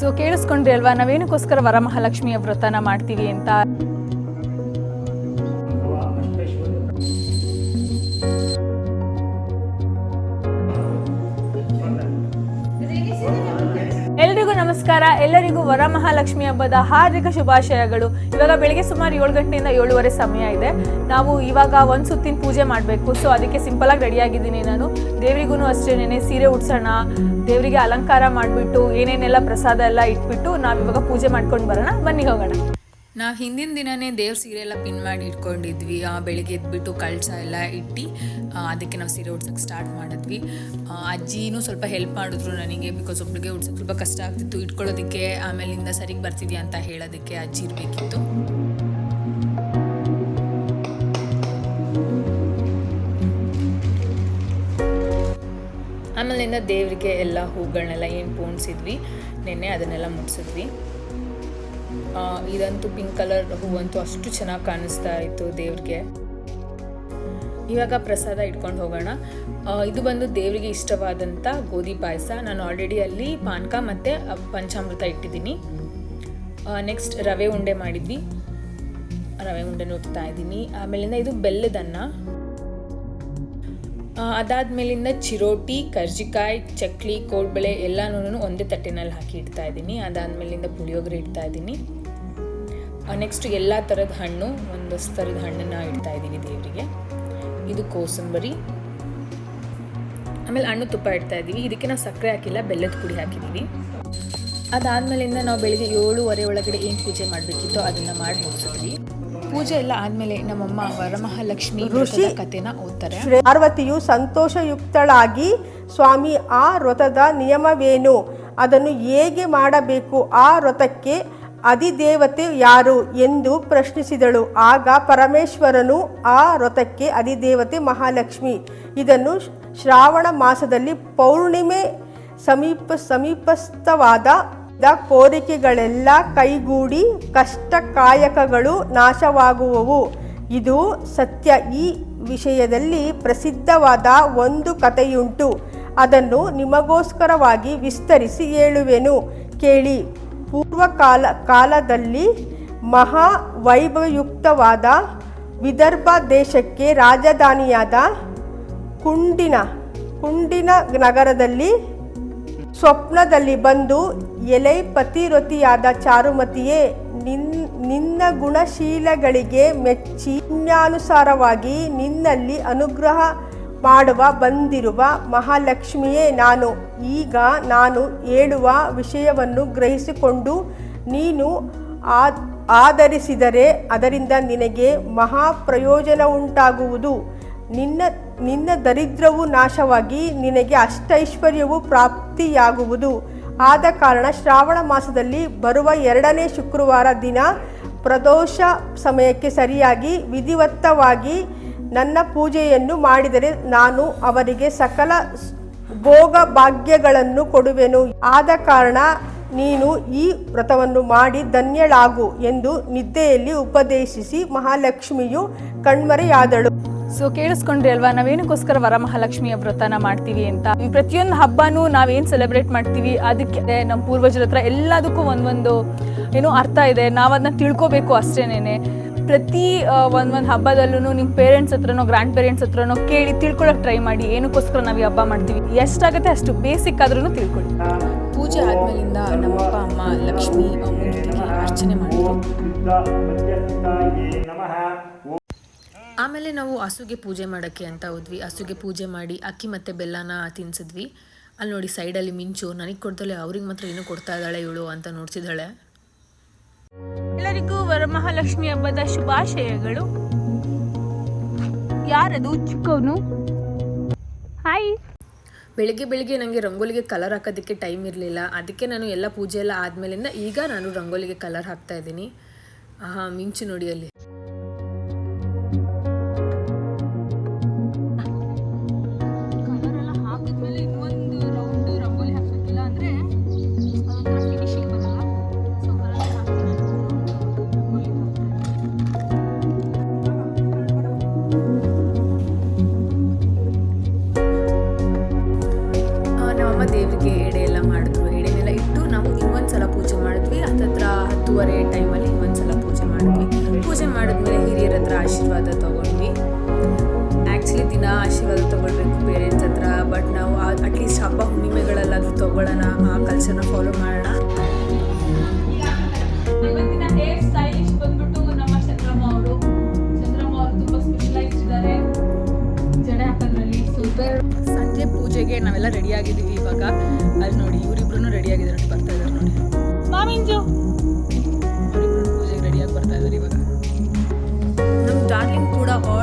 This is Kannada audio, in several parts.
ಸೊ ಕೇಳಿಸ್ಕೊಂಡ್ರಿ ಅಲ್ವಾ? ನಾವೇನಕ್ಕೋಸ್ಕರ ವರಮಹಾಲಕ್ಷ್ಮಿಯ ವ್ರತನ ಮಾಡ್ತೀವಿ ಅಂತ? ನಮಸ್ಕಾರ. ಎಲ್ಲರಿಗೂ ವರಮಹಾಲಕ್ಷ್ಮಿ ಹಬ್ಬದ ಹಾರ್ದಿಕ ಶುಭಾಶಯಗಳು. ಇವಾಗ ಬೆಳಿಗ್ಗೆ ಸುಮಾರು ಏಳು ಗಂಟೆಯಿಂದ ಏಳುವರೆ ಸಮಯ ಇದೆ. ನಾವು ಇವಾಗ ಒಂದು ಸುತ್ತಿನ ಪೂಜೆ ಮಾಡಬೇಕು. ಸೊ ಅದಕ್ಕೆ ಸಿಂಪಲ್ ಆಗಿ ರೆಡಿ ಆಗಿದ್ದೀನಿ ನಾನು ದೇವರಿಗೂ ಅಷ್ಟೇನೆ ಸೀರೆ ಉಡ್ಸೋಣ. ದೇವರಿಗೆ ಅಲಂಕಾರ ಮಾಡಿಬಿಟ್ಟು, ಏನೇನೆಲ್ಲ ಪ್ರಸಾದ ಎಲ್ಲ ಇಟ್ಬಿಟ್ಟು ನಾವು ಇವಾಗ ಪೂಜೆ ಮಾಡ್ಕೊಂಡು ಬರೋಣ. ಬನ್ನಿ ಹೋಗೋಣ. ನಾವು ಹಿಂದಿನ ದಿನವೇ ದೇವ್ರ ಸೀರೆ ಎಲ್ಲ ಪಿನ್ ಮಾಡಿ ಇಟ್ಕೊಂಡಿದ್ವಿ. ಬೆಳಿಗ್ಗೆ ಎದ್ಬಿಟ್ಟು ಕಳಸ ಎಲ್ಲ ಇಟ್ಟು ಅದಕ್ಕೆ ನಾವು ಸೀರೆ ಉಡ್ಸೋಕ್ಕೆ ಸ್ಟಾರ್ಟ್ ಮಾಡಿದ್ವಿ. ಅಜ್ಜಿನೂ ಸ್ವಲ್ಪ ಹೆಲ್ಪ್ ಮಾಡಿದ್ರು ನನಗೆ ಬಿಕಾಸ್ ಒಬ್ಳಿಗೆ ಉಡ್ಸೋಕ್ಕೆ ಸ್ವಲ್ಪ ಕಷ್ಟ ಆಗ್ತಿತ್ತು. ಇಟ್ಕೊಳ್ಳೋದಕ್ಕೆ ಆಮೇಲಿಂದ ಸರಿಗೆ ಬರ್ತಿದ್ಯಾ ಅಂತ ಹೇಳೋದಕ್ಕೆ ಅಜ್ಜಿ ಇರಬೇಕಿತ್ತು. ಆಮೇಲಿಂದ ದೇವರಿಗೆ ಎಲ್ಲ ಹೂಗಳನ್ನೆಲ್ಲ ಏನು ಪೋಣಿಸಿದ್ವಿ. ನೆನ್ನೆ ಅದನ್ನೆಲ್ಲ ಮುಟ್ಸಿದ್ವಿ ಇದಂತೂ ಪಿಂಕ್ ಕಲರ್ ಹೂವಂತೂ ಅಷ್ಟು ಚೆನ್ನಾಗಿ ಕಾಣಿಸ್ತಾ ಇತ್ತು ದೇವ್ರಿಗೆ. ಇವಾಗ ಪ್ರಸಾದ ಇಟ್ಕೊಂಡು ಹೋಗೋಣ. ಇದು ಬಂದು ದೇವರಿಗೆ ಇಷ್ಟವಾದಂಥ ಗೋಧಿ ಪಾಯಸ. ನಾನು ಆಲ್ರೆಡಿ ಅಲ್ಲಿ ಪಾನಕ ಮತ್ತು ಪಂಚಾಮೃತ ಇಟ್ಟಿದ್ದೀನಿ. ನೆಕ್ಸ್ಟ್ ರವೆ ಉಂಡೆ ಮಾಡಿದ್ವಿ. ರವೆ ಉಂಡೆ ನೋಡ್ತಾ ಇದ್ದೀನಿ. ಆಮೇಲಿಂದ ಇದು ಬೆಲ್ಲದನ್ನ ಆ, ಅದಾದ್ಮೇಲಿಂದ ಚಿರೋಟಿ ಕರ್ಜಿಕಾಯಿ ಚಕ್ಲಿ ಕೋಡ್ಬಳೆ ಎಲ್ಲನೂ ಒಂದೇ ತಟ್ಟೆನಲ್ಲಿ ಹಾಕಿ ಇಡ್ತಾ ಇದ್ದೀನಿ. ಅದಾದ್ಮೇಲಿಂದ ಪುಳಿಯೋಗರೆ ಇಡ್ತಾ ಇದ್ದೀನಿ. ನೆಕ್ಸ್ಟ್ ಎಲ್ಲ ಥರದ ಹಣ್ಣು ಒಂದಷ್ಟು ಥರದ ಹಣ್ಣನ್ನು ಇಡ್ತಾ ಇದ್ದೀನಿ ದೇವರಿಗೆ. ಇದು ಕೋಸಂಬರಿ. ಆಮೇಲೆ ಹಣ್ಣು ತುಪ್ಪ ಇಡ್ತಾ ಇದ್ದೀವಿ. ಇದಕ್ಕೆ ನಾವು ಸಕ್ಕರೆ ಹಾಕಿಲ್ಲ ಬೆಲ್ಲದ ಪುಡಿ ಹಾಕಿದ್ದೀವಿ ಅದಾದ್ಮೇಲಿಂದ ನಾವು ಬೆಳಿಗ್ಗೆ ಏಳುವರೆ ಒಳಗಡೆ ಏನು ಪೂಜೆ ಮಾಡಬೇಕಿತ್ತೋ ಅದನ್ನು ಮಾಡಿ ಮುಗಿಸಿದ್ವಿ. ಪೂಜೆ ಎಲ್ಲ ಆದ್ಮೇಲೆ ನಮ್ಮಮ್ಮ ವರಮಹಾಲಕ್ಷ್ಮಿ ಋಷಿ ಕಥೆನ ಓದ್ತಾರೆ. ಪಾರ್ವತಿಯು ಸಂತೋಷಯುಕ್ತಳಾಗಿ ಸ್ವಾಮಿ ಆ ವ್ರತದ ನಿಯಮವೇನು? ಅದನ್ನು ಹೇಗೆ ಮಾಡಬೇಕು? ಆ ವ್ರತಕ್ಕೆ ಅಧಿದೇವತೆ ಯಾರು? ಎಂದು ಪ್ರಶ್ನಿಸಿದಳು. ಆಗ ಪರಮೇಶ್ವರನು ಆ ವ್ರತಕ್ಕೆ ಅಧಿದೇವತೆ ಮಹಾಲಕ್ಷ್ಮಿ. ಇದನ್ನು ಶ್ರಾವಣ ಮಾಸದಲ್ಲಿ ಪೌರ್ಣಿಮೆ ಸಮೀಪ ಸಮೀಪಸ್ಥವಾದ ಕೋರಿಕೆಗಳೆಲ್ಲ ಕೈಗೂಡಿ ಕಷ್ಟ ಕಾಯಕಗಳು ನಾಶವಾಗುವವು. ಇದು ಸತ್ಯ. ಈ ವಿಷಯದಲ್ಲಿ ಪ್ರಸಿದ್ಧವಾದ ಒಂದು ಕಥೆಯುಂಟು. ಅದನ್ನು ನಿಮಗೋಸ್ಕರವಾಗಿ ವಿಸ್ತರಿಸಿ ಹೇಳುವೆನು. ಕೇಳಿ. ಪೂರ್ವಕಾಲ ಕಾಲದಲ್ಲಿ ಮಹಾ ವೈಭವಯುಕ್ತವಾದ ವಿದರ್ಭ ದೇಶಕ್ಕೆ ರಾಜಧಾನಿಯಾದ ಕುಂಡಿನ ಕುಂಡಿನ ನಗರದಲ್ಲಿ ಸ್ವಪ್ನದಲ್ಲಿ ಬಂದು ಎಲೆ ಪತಿರೊತಿಯಾದ ಚಾರುಮತಿಯೇ, ನಿನ್, ನಿನ್ನ ಗುಣಶೀಲಗಳಿಗೆ ಮೆಚ್ಚಿ, ಪುಣ್ಯಾನುಸಾರವಾಗಿ ನಿನ್ನಲ್ಲಿ ಅನುಗ್ರಹ ಮಾಡುವ, ಬಂದಿರುವ ಮಹಾಲಕ್ಷ್ಮಿಯೇ ನಾನು. ಈಗ ನಾನು ಹೇಳುವ ವಿಷಯವನ್ನು ಗ್ರಹಿಸಿಕೊಂಡು ನೀನು ಆಧರಿಸಿದರೆ ಅದರಿಂದ ನಿನಗೆ ಮಹಾ ಪ್ರಯೋಜನ ಉಂಟಾಗುವುದು. ನಿನ್ನ ನಿನ್ನ ದರಿದ್ರವು ನಾಶವಾಗಿ ನಿನಗೆ ಅಷ್ಟೈಶ್ವರ್ಯವು ಪ್ರಾಪ್ತಿಯಾಗುವುದು. ಆದ ಕಾರಣ ಶ್ರಾವಣ ಮಾಸದಲ್ಲಿ ಬರುವ ಎರಡನೇ ಶುಕ್ರವಾರ ದಿನ ಪ್ರದೋಷ ಸಮಯಕ್ಕೆ ಸರಿಯಾಗಿ ವಿಧಿವತ್ತವಾಗಿ ನನ್ನ ಪೂಜೆಯನ್ನು ಮಾಡಿದರೆ ನಾನು ಅವರಿಗೆ ಸಕಲ ಭೋಗ ಭಾಗ್ಯಗಳನ್ನು ಕೊಡುವೆನು. ಆದ ಕಾರಣ ನೀನು ಈ ವ್ರತವನ್ನು ಮಾಡಿ ಧನ್ಯಳಾಗು ಎಂದು ನಿದ್ದೆಯಲ್ಲಿ ಉಪದೇಶಿಸಿ ಮಹಾಲಕ್ಷ್ಮಿಯು ಕಣ್ಮರೆಯಾದಳು. ಸೊ ಕೇಳಿಸ್ಕೊಂಡ್ರಿ ಅಲ್ವಾ? ನಾವೇನಕ್ಕೋಸ್ಕರ ವರಮಹಾಲಕ್ಷ್ಮಿಯ ವ್ರತನ ಮಾಡ್ತೀವಿ ಅಂತ? ಪ್ರತಿಯೊಂದು ಹಬ್ಬನೂ ನಾವೇನು ಸೆಲೆಬ್ರೇಟ್ ಮಾಡ್ತೀವಿ ಅದಕ್ಕೆ ನಮ್ಮ ಪೂರ್ವಜರ ಹತ್ರ ಎಲ್ಲದಕ್ಕೂ ಒಂದೊಂದು ಏನೋ ಅರ್ಥ ಇದೆ. ನಾವು ಅದನ್ನ ತಿಳ್ಕೊಬೇಕು ಅಷ್ಟೇನೆ ಪ್ರತಿ ಒಂದೊಂದು ಹಬ್ಬದಲ್ಲೂ ನಿಮ್ಮ ಪೇರೆಂಟ್ಸ್ ಹತ್ರನೋ ಗ್ರ್ಯಾಂಡ್ ಪೇರೆಂಟ್ಸ್ ಹತ್ರನೋ ಕೇಳಿ ತಿಳ್ಕೊಳಕ್ಕೆ ಟ್ರೈ ಮಾಡಿ ಏನಕ್ಕೋಸ್ಕರ ನಾವು ಈ ಹಬ್ಬ ಮಾಡ್ತೀವಿ. ಎಷ್ಟಾಗುತ್ತೆ ಅಷ್ಟು ಬೇಸಿಕ್ ಆದ್ರೂ ತಿಳ್ಕೊಳ್ಳಿ ಪೂಜೆ ಆದ್ಮೇಲಿಂದ ನಮ್ಮಪ್ಪ ಅಮ್ಮ ಲಕ್ಷ್ಮಿ ಮೂರ್ತಿಗೆ ಅರ್ಚನೆ ನಮಃ ಆಮೇಲೆ ನಾವು ಹಸುಗೆ ಪೂಜೆ ಮಾಡೋಕ್ಕೆ ಅಂತ ಹೋದ್ವಿ. ಹಸುಗೆ ಪೂಜೆ ಮಾಡಿ ಅಕ್ಕಿ ಮತ್ತು ಬೆಲ್ಲನ ತಿನ್ಸಿದ್ವಿ. ಅಲ್ಲಿ ನೋಡಿ ಸೈಡಲ್ಲಿ ಮಿಂಚು ನನಗೆ ಕೊಡ್ತಾಳೆ ಅವ್ರಿಗೆ ಮಾತ್ರ ಏನೂ ಕೊಡ್ತಾ ಇದ್ದಾಳೆ ಇವಳು ಅಂತ ನೋಡ್ಸಿದ್ದಾಳೆ. ಎಲ್ಲರಿಗೂ ವರಮಹಾಲಕ್ಷ್ಮಿ ಹಬ್ಬದ ಶುಭಾಶಯಗಳು. ಯಾರದು? ಚಿಕ್ಕವನು? ಹಾಯ್ ಬೆಳಿಗ್ಗೆ ಬೆಳಿಗ್ಗೆ ನನಗೆ ರಂಗೋಲಿಗೆ ಕಲರ್ ಹಾಕೋದಕ್ಕೆ ಟೈಮ್ ಇರಲಿಲ್ಲ. ಅದಕ್ಕೆ ನಾನು ಎಲ್ಲ ಪೂಜೆ ಎಲ್ಲ ಆದಮೇಲಿಂದ ಈಗ ನಾನು ರಂಗೋಲಿಗೆ ಕಲರ್ ಹಾಕ್ತಾ ಇದ್ದೀನಿ. ಆಹಾ ಮಿಂಚು ನೋಡಿ ಅಲ್ಲಿ. ಮೂರುವರೆ ಟೈಮಲ್ಲಿ ಒಂದ್ಸಲ ಪೂಜೆ ಮಾಡಿದ್ವಿ. ಪೂಜೆ ಮಾಡಿದ್ಮೇಲೆ ಹಿರಿಯರ ಹತ್ರ ಆಶೀರ್ವಾದ ತಗೊಂಡ್ವಿ. ಆ್ಯಕ್ಚುಲಿ ದಿನ ಆಶೀರ್ವಾದ ತೊಗೊಳ್ಬೇಕು ಪೇರೆಂಟ್ಸ್ ಹತ್ರ ಬಟ್ ನಾವು ಅಟ್ಲೀಸ್ಟ್ ಹಬ್ಬ ಹುಣ್ಣಿಮೆಗಳಲ್ಲಾದ್ರೂ ತೊಗೊಳ್ಳೋಣ ಆ ಕಲ್ಚರ್ನ ಫಾಲೋ ಮಾಡೋಣ. ಸಂಜೆ ಪೂಜೆಗೆ ನಾವೆಲ್ಲ ರೆಡಿ ಆಗಿದ್ದೀವಿ ಇವಾಗ. ಅಲ್ಲಿ ನೋಡಿ ಇವರಿಬ್ರು ರೆಡಿ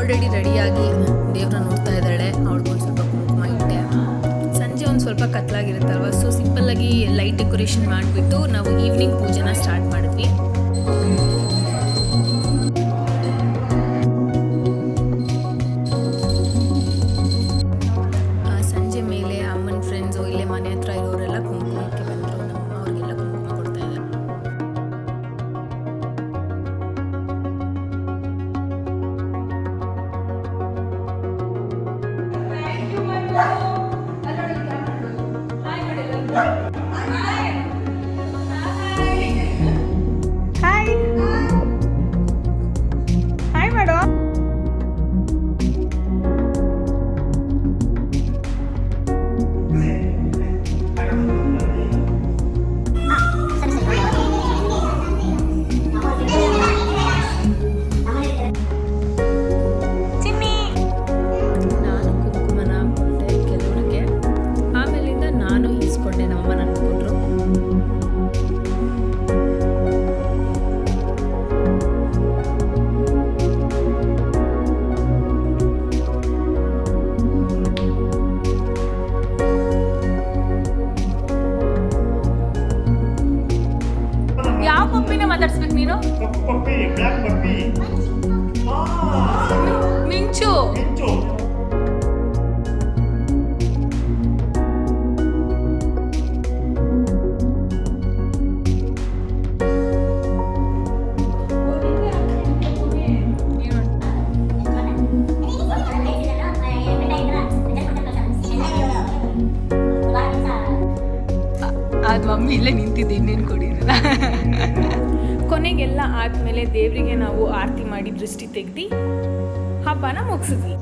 ಆಲ್ರೆಡಿ ರೆಡಿಯಾಗಿ ದೇವ್ರನ್ನ ನೋಡ್ತಾ ಇದ್ದಾಳೆ. ಅವಳಿಗೆ ಒಂದು ಸ್ವಲ್ಪ ಕುಂಕುಮ ಇಟ್ಟೆ. ಸಂಜೆ ಒಂದು ಸ್ವಲ್ಪ ಕತ್ಲಾಗಿರುತ್ತಲ್ವ? ಸೊ ಸಿಂಪಲ್ಲಾಗಿ ಲೈಟ್ ಡೆಕೋರೇಷನ್ ಮಾಡಿಬಿಟ್ಟು ನಾವು ಈವ್ನಿಂಗ್ ಪೂಜೆನ ಸ್ಟಾರ್ಟ್ ಮಾಡಿದ್ವಿ. ಹಾಯ್ ಮಾತಾಡ್ಸ್ಬೇಕು ನೀನು? ಪಪ್ಪಿ ಮಿಂಚು. ಅದು ಮಮ್ಮಿ ಇಲ್ಲೇ ನಿಂತಿದ್ದೆ ಇನ್ನೇನು ಕೊಡಿರಲ್ಲ ಕೊನೆಗೆಲ್ಲ ಆದಮೇಲೆ ದೇವರಿಗೆ ನಾವು ಆರತಿ ಮಾಡಿ ದೃಷ್ಟಿ ತೆಗ್ದು ಹಬ್ಬನ ಮುಗಿಸಿದ್ವಿ.